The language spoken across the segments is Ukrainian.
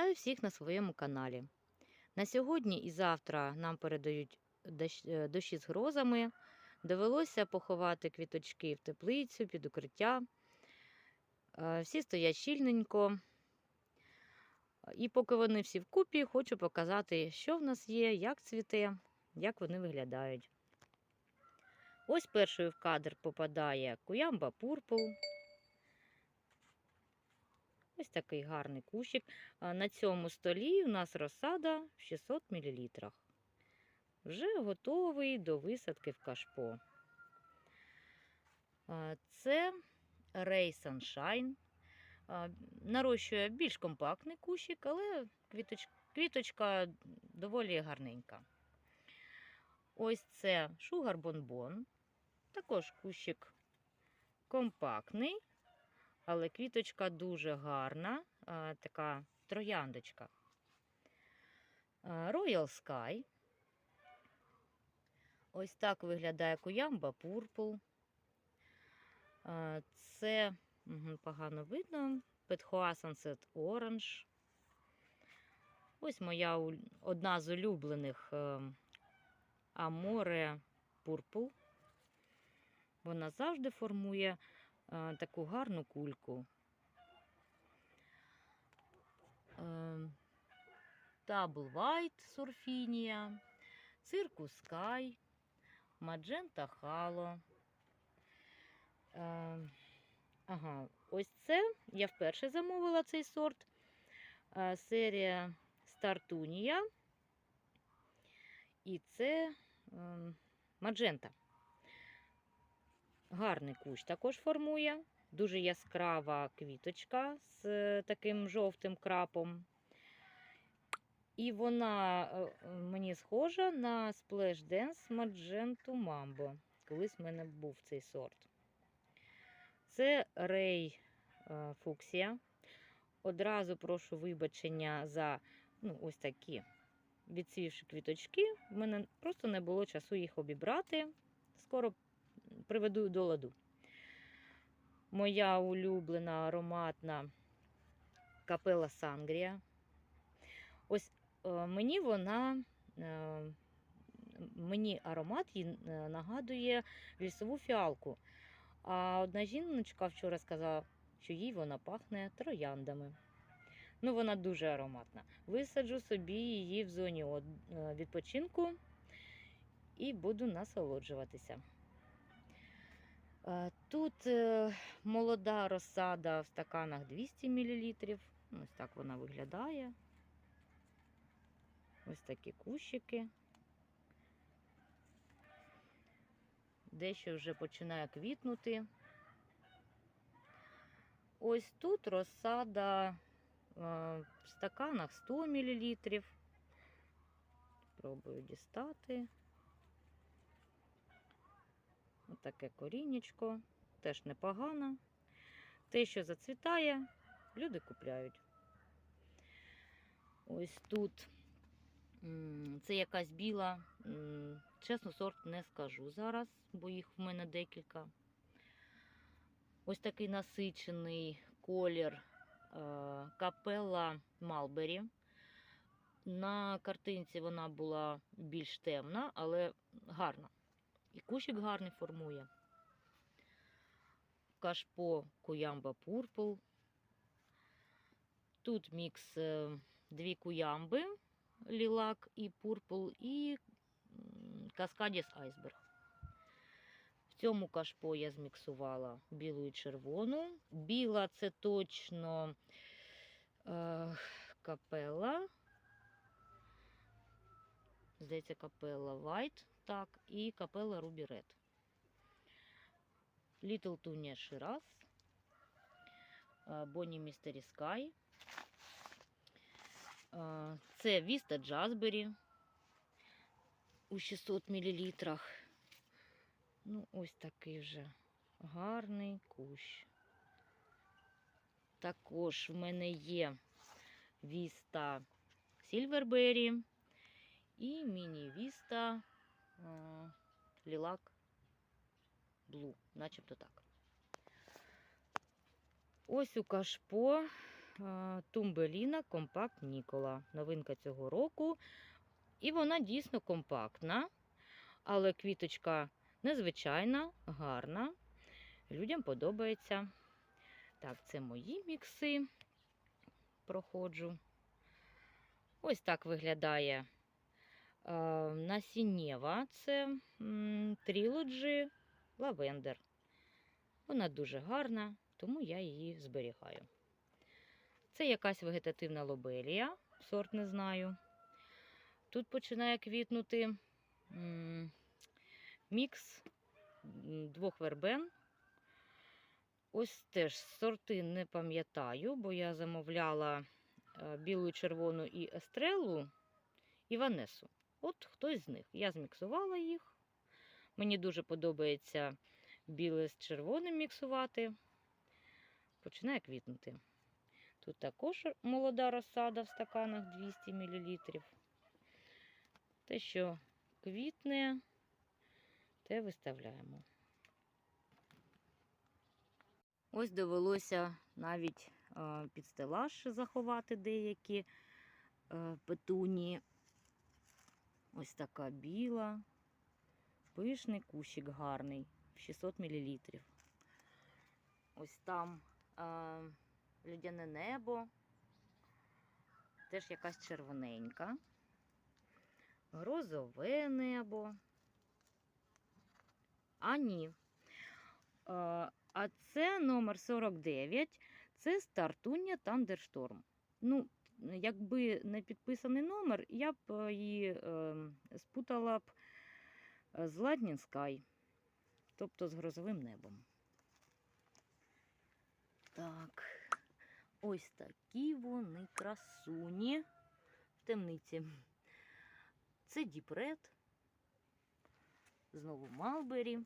Вітаю всіх на своєму каналі. На сьогодні і завтра нам передають е, дощі з грозами. Довелося поховати квіточки в теплицю під укриття. Е, Всі стоять щільненько. І поки вони всі вкупі, хочу показати, що в нас є, як цвіте, як вони виглядають. Ось першою в кадр попадає куямба пурпл. Ось такий гарний кущик. На цьому столі у нас розсада в 600 мл. Вже готовий до висадки в кашпо. Це Ray Sunshine. Нарощує більш компактний кущик, але квіточ- квіточка доволі гарненька. Ось це Sugar Bonbon. Також кущик компактний, але квіточка дуже гарна, така трояндочка. Royal Sky. Ось так виглядає куямба Purple. Це погано видно. Петхоа Sunset Orange. Ось моя одна з улюблених Аморе Purple. Вона завжди формує е, таку гарну кульку. Double White Сурфінія, Циркус Magenta Halo. Е, Ага, ось це. Я вперше замовила цей сорт. Е, Серія Стартунія. І це ем, Маджента. Гарний кущ також формує. Дуже яскрава квіточка з е, таким жовтим крапом. І вона е, мені схожа на Splash Dance Magento Mambo. Колись в мене був цей сорт. Це Рей Фуксія. Одразу прошу вибачення за ну, ось такі відсвівші квіточки. В мене просто не було часу їх обібрати. Скоро приведу до ладу. Моя улюблена ароматна капела Сангрія. Ось е, мені вона, е, мені аромат їй е, нагадує лісову фіалку. А одна жіночка вчора сказала, що їй вона пахне трояндами. Ну, вона дуже ароматна. Висаджу собі її в зоні відпочинку і буду насолоджуватися. Е, Тут е, молода розсада в стаканах 200 мл. Ось так вона виглядає. Ось такі кущики. Дещо вже починає квітнути. Ось тут розсада е, в стаканах 100 мл. Спробую дістати. Ось таке корінечко. Теж непогано. Те, що зацвітає, люди купляють. Ось тут це якась біла. Чесно, сорт не скажу зараз, бо їх в мене декілька. Ось такий насичений колір е, капела Малбері. На картинці вона була більш темна, але гарна. І кущик гарний формує. Кашпо Куямба Пурпл. Тут мікс е, дві куямби, лілак і пурпл, і Каскадіс Айсберг. В цьому кашпо я зміксувала білу і червону. Біла це точно е, капела. Здається, капела White, так, і капела Red. Little Tunia Shiraz, Bonnie Mystery Sky. Е, Це Vista Jazzberry у 600 мл. Ну, ось такий вже гарний кущ. Також в мене є Vista Silverberry і міні-Vista Lilac Blue, начебто так. Ось у кашпо е, Тумбеліна Компакт Нікола. Новинка цього року. І вона дійсно компактна, але квіточка незвичайна, гарна. Людям подобається. Так, це мої мікси. Проходжу. Ось так виглядає насіннєва. Це Trilogy Lavender. Вона дуже гарна, тому я її зберігаю. Це якась вегетативна лобелія, сорт не знаю. Тут починає квітнути мікс двох вербен. Ось теж сорти не пам'ятаю, бо я замовляла е, білу, червону і естрелу і Ванесу. От хтось з них. Я зміксувала їх. Мені дуже подобається біле з червоним міксувати. Починає квітнути. Тут також молода розсада в стаканах 200 мл. Те, що квітне, те виставляємо. Ось довелося навіть е, під стелаж заховати деякі е, петуні. Ось така біла, пишний кущик гарний, 600 мл. Ось там е, льодяне небо, теж якась червоненька, грозове небо. А ні. Е, а це номер 49, це стартуння Тандершторм. Ну, якби не підписаний номер, я б е, її е, спутала б е, з Lightning Sky, тобто з грозовим небом. Так, ось такі вони красуні в темниці. Це Red, знову Малбері.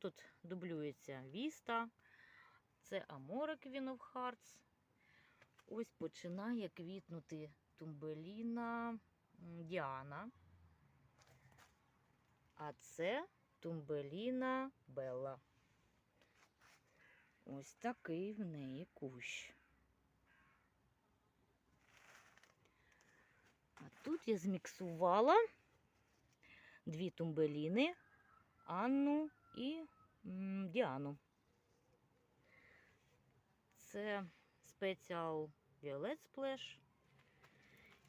Тут дублюється Віста, це Queen of Hearts. Ось починає квітнути Тумбеліна Діана. А це Тумбеліна Белла. Ось такий в неї кущ. А тут я зміксувала дві тумбеліни, Анну і Діану. Це Special Violet Splash.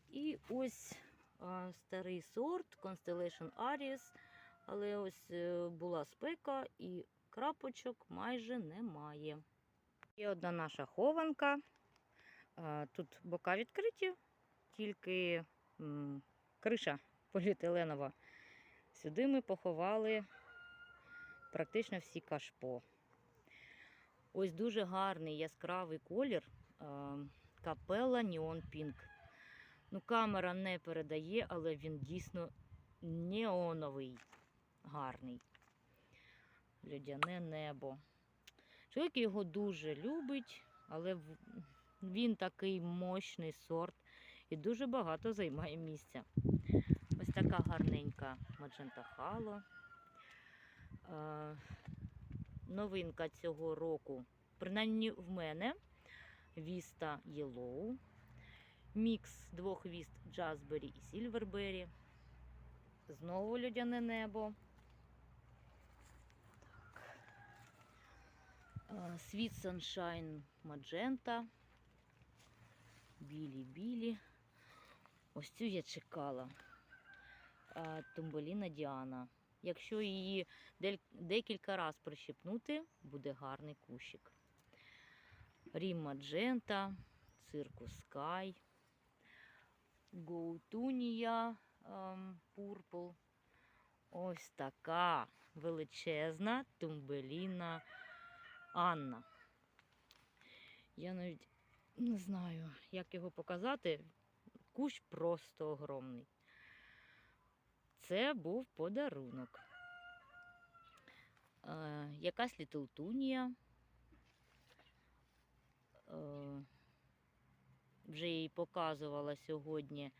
І ось а, старий сорт Constellation Aries. Але ось е, була спека і крапочок майже немає. Є одна наша хованка. А, Тут бока відкриті, тільки м, криша поліетиленова. Сюди ми поховали практично всі кашпо. Ось дуже гарний яскравий колір капела Neon Pink. Ну, камера не передає, але він дійсно неоновий, гарний. Льодяне небо. Чоловік його дуже любить, але він такий мощний сорт і дуже багато займає місця. Ось така гарненька Magenta Halo. Новинка цього року, принаймні в мене, Vista Yellow, мікс двох віст Jazzberry і Silverberry. Знову людяне небо. Е, Sweet Sunshine Magenta. Білі-білі. Ось цю я чекала. Е, Тумболіна Діана. Якщо її декілька разів прищепнути, буде гарний кущик. Рім Маджента, Циркус Скай, Гоутунія Пурпл. Ось така величезна тумбеліна Анна. Я навіть не знаю, як його показати. Кущ просто огромний. Це був подарунок. Е, якась літултунія. Е, вже їй показувала сьогодні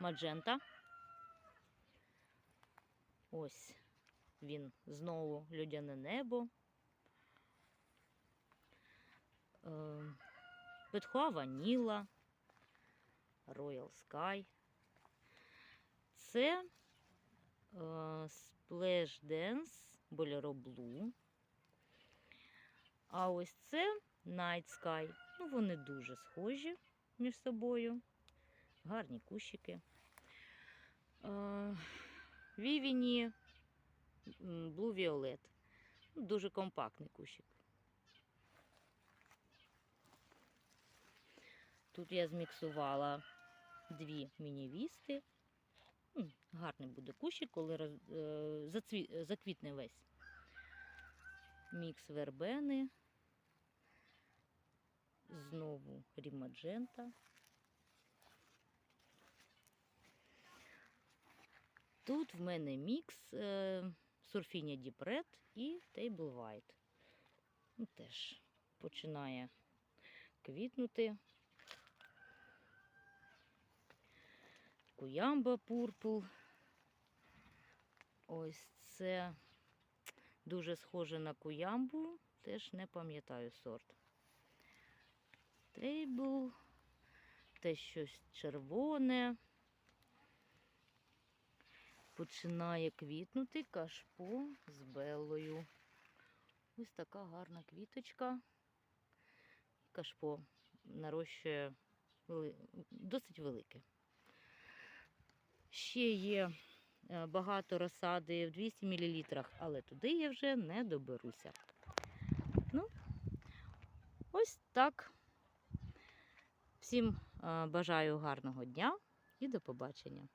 Маджента. Ось він знову людяне небо. е, Петхуа Ваніла, Royal Sky. Це е, Splash Dance Bolero. А ось це Night Sky. Ну, вони дуже схожі між собою. Гарні кущики. Е, Вівіні м, Blue Violet. Ну, Дуже компактний кущик. Тут я зміксувала дві мінівісти. Гарний буде кущик, коли роз, е, зацві, заквітне весь. Мікс вербени. Знову рімаджента. Тут в мене мікс е, сурфіння Діпред і White. Ну, теж починає квітнути. Куямба Purple. Ось це дуже схоже на куямбу, теж не пам'ятаю сорт. Тейбл, те щось червоне. Починає квітнути кашпо з белою. Ось така гарна квіточка. Кашпо нарощує досить велике. Ще є е, багато розсади в 200 мл, але туди я вже не доберуся. Ну, ось так. Всім е, бажаю гарного дня і до побачення.